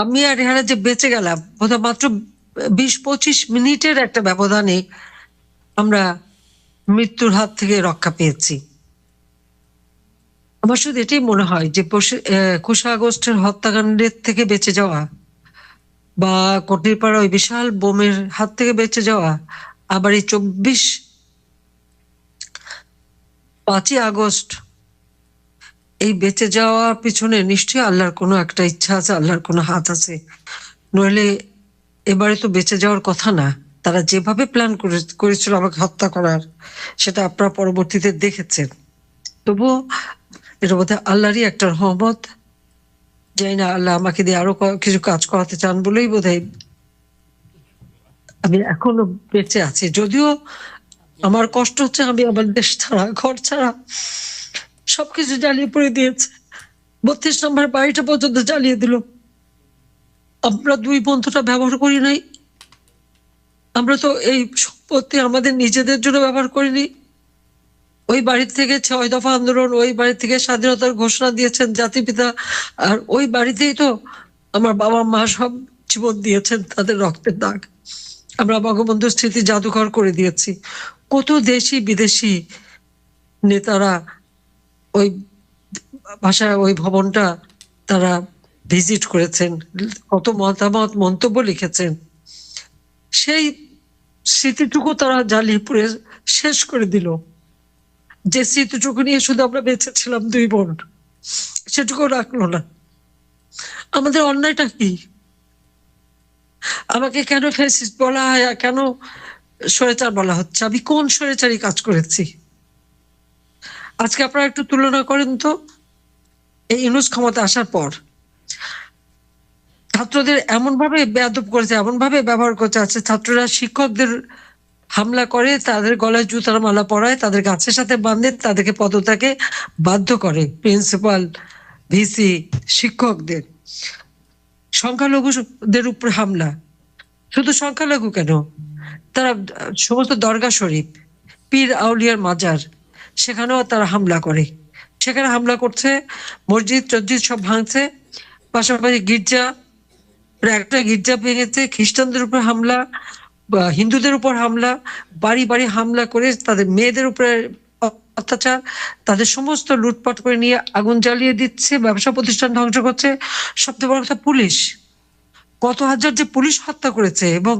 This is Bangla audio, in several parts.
আমি আর রেহানা যে বেঁচে গেলাম, বোধহয় মাত্র বিশ পঁচিশ মিনিটের একটা ব্যবধানে আমরা মৃত্যুর হাত থেকে রক্ষা পেয়েছি। আমার শুধু এটাই মনে হয় যে কুশা আগস্টের হত্যাকাণ্ডের থেকে বেঁচে যাওয়া বা কটিরপাড়া ওই বিশাল বোমের হাত থেকে বেঁচে যাওয়া, আবার এই চব্বিশ পাঁচই আগস্ট এই বেঁচে যাওয়া পিছনে নিশ্চয়ই আল্লাহর কোনো একটা ইচ্ছা আছে, আল্লাহর কোনো হাত আছে। নইলে এবারে তো বেঁচে যাওয়ার কথা না। তারা যেভাবে প্ল্যান করেছিল আমাকে হত্যা করার, সেটা আপনারা পরবর্তীতে দেখেছেন। তবুও এটা বোধহয় আল্লাহরই একটা রহমত। যাই না, আল্লাহ আমাকে দিয়ে আরও কিছু কাজ করাতে চান বলেই বোধ আমি এখনও বেঁচে আছি। যদিও আমার কষ্ট হচ্ছে, আমি আমার দেশ ছাড়া, ঘর ছাড়া। সবকিছু জ্বালিয়ে পড়ে দিয়েছে। বত্রিশ নম্বর বাড়িটা পর্যন্ত জ্বালিয়ে দিল। আমরা দুই বন্ধুটা ব্যবহার করি নাই। আমরা তো এই সম্পত্তি আমাদের নিজেদের জন্য ব্যবহার করিনি। ওই বাড়ি থেকে ছয় দফা আন্দোলন, ওই বাড়ি থেকে স্বাধীনতার ঘোষণা দিয়েছেন জাতিপিতা আর ওই বাড়িতেই তো আমার বাবা মা সব জীবন দিয়েছেন তাদের রক্তের দাগ। আমরা বঙ্গবন্ধু স্মৃতি জাদুঘর করে দিয়েছি। কত দেশি বিদেশি নেতারা ওই ভাষায় ওই ভবনটা তারা ভিজিট করেছেন, কত মতামত, মন্তব্য লিখেছেন। সেই স্মৃতিটুকু তারা জ্বালিয়ে পুড়ে শেষ করে দিল। যে স্মৃতিটুকু নিয়ে শুধু আমরা বেঁচে ছিলাম দুই বোন সেটুকু রাখল না। আমাদের অন্যায়টা কি? আমাকে কেন ফেসিস বলা হয় কেন স্বৈরাচার বলা হচ্ছে? আমি কোন স্বৈরাচারই কাজ করেছি? আজকে আপনারা একটু তুলনা করেন তো। এই ইউনুস ক্ষমতা আসার পর ছাত্রদের এমন ভাবে বেয়াদব করেছে এমন ভাবে ব্যবহার করছে আছে ছাত্ররা শিক্ষকদের হামলা করে, তাদের গলায় জুতার মালা পরায়, তাদের গাছের সাথে বাঁধে, তাদেরকে পদত্যাগে বাধ্য করে প্রিন্সিপাল, ভিসি, শিক্ষকদের। সংখ্যালঘুদের উপর হামলা। শুধু সংখ্যালঘু কেন? তারা সমস্ত দরগা শরীফ, পীর আউলিয়ার মাজার সেখানেও তারা হামলা করে। সেখানে হামলা করছে, মসজিদ টসজিদ সব ভাঙছে, পাশাপাশি গির্জা, একটা গির্জা ভেঙেছে খ্রিস্টানদের উপর হামলা হিন্দুদের উপর হামলা, বাড়ি বাড়ি হামলা করে তাদের মেয়েদের উপরে অত্যাচার, তাদের সমস্ত লুটপাট করে নিয়ে আগুন জ্বালিয়ে দিচ্ছে, ব্যবসা প্রতিষ্ঠান ধ্বংস করছে। সবচেয়ে বড় কথা পুলিশ। কত হাজার যে পুলিশ হত্যা করেছে এবং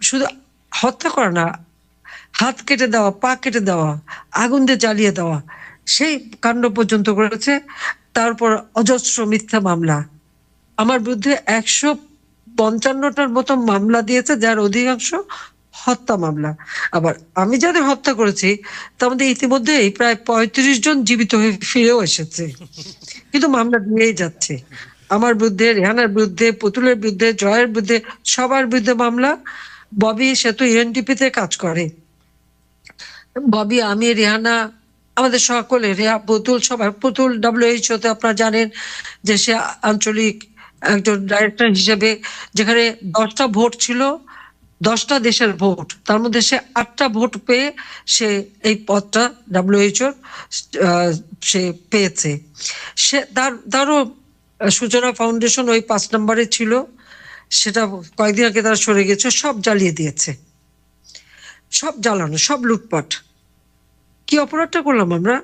শুধু হত্যা করা না হাত কেটে দেওয়া, পা কেটে দেওয়া, আগুন দিয়ে জ্বালিয়ে দেওয়া। সেই কাণ্ড পর্যন্ত করেছে। তারপর অজস্র মিথ্যা মামলা। আমার বিরুদ্ধে একশো পঞ্চান্নটার মতো মামলা দিয়েছে, যার অধিকাংশ হত্যা মামলা। আবার আমি যাদের হত্যা করেছি তার মধ্যে ইতিমধ্যে প্রায় পঁয়ত্রিশ জন জীবিত হয়ে ফিরেও এসেছে। কিন্তু মামলা দিয়েই যাচ্ছে। আমার বিরুদ্ধে, রেহানার বিরুদ্ধে, পুতুলের বিরুদ্ধে, জয়ের বিরুদ্ধে, সবার বিরুদ্ধে মামলা। ববি সে তো ইউএনডিপিতে কাজ করে। ববি, আমি রেহানা আমাদের সকলে রেহা পুতুল সবার, পুতুল ডাব্লিউএইচও তে আপনারা জানেন যে সে আঞ্চলিক একজন ডাইরেক্টর হিসেবে, যেখানে দশটা ভোট ছিল, দশটা দেশের ভোট, তার মধ্যে সে আটটা ভোট পেয়ে সে এই পদটা ডাব্লিউএইচওর সে পেয়েছে। সে, তার, তারও সূচনা ফাউন্ডেশন ওই পাঁচ নম্বরে ছিল, সেটা কয়েকদিন আগে তারা সরে গেছে, সব জ্বালিয়ে দিয়েছে। সব জ্বালানো, সব লুটপাট। কি অপরাধটা করলাম আমরা?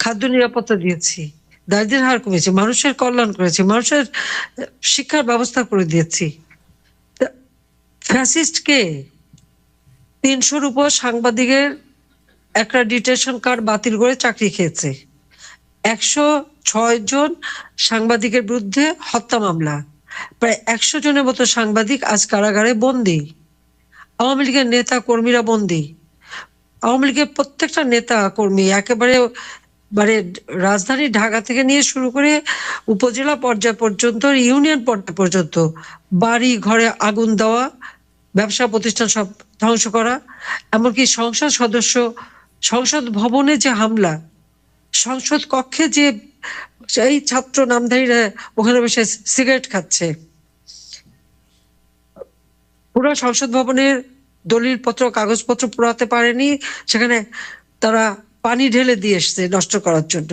খাদ্য নিরাপত্তা দিয়েছি দারিদ্রের হার কমেছে, মানুষের কল্যাণ করেছি মানুষের শিক্ষার ব্যবস্থা করে দিয়েছি। ফ্যাসিস্ট কে? তিনশোর উপর সাংবাদিকের একটা ডিটেশন কার্ড বাতিল করে চাকরি খেয়েছে। একশো ছয় জন সাংবাদিকের বিরুদ্ধে হত্যা মামলা। প্রায় একশো জনের মতো সাংবাদিক আজ কারাগারে বন্দী। আওয়ামী লীগের নেতা কর্মীরা বন্দী। আওয়ামী লীগের প্রত্যেকটা নেতা কর্মী একেবারে মানে রাজধানী ঢাকা থেকে নিয়ে শুরু করে উপজেলা পর্যায় পর্যন্ত, ইউনিয়ন পর্যায় পর্যন্ত বাড়ি, ঘরে আগুন দেওয়া, ব্যবসা প্রতিষ্ঠান সব ধ্বংস করা, এমনকি সংসদ সদস্য, সংসদ ভবনে যে হামলা, সংসদ কক্ষে যে এই ছাত্র নামধারীরা ওখানে বসে সিগারেট খাচ্ছে। পুরো সংসদ ভবনের দলিল পত্র কাগজপত্র পোড়াতে পারেনি। সেখানে তারা পানি ঢেলে দিয়ে এসছে নষ্ট করার জন্য।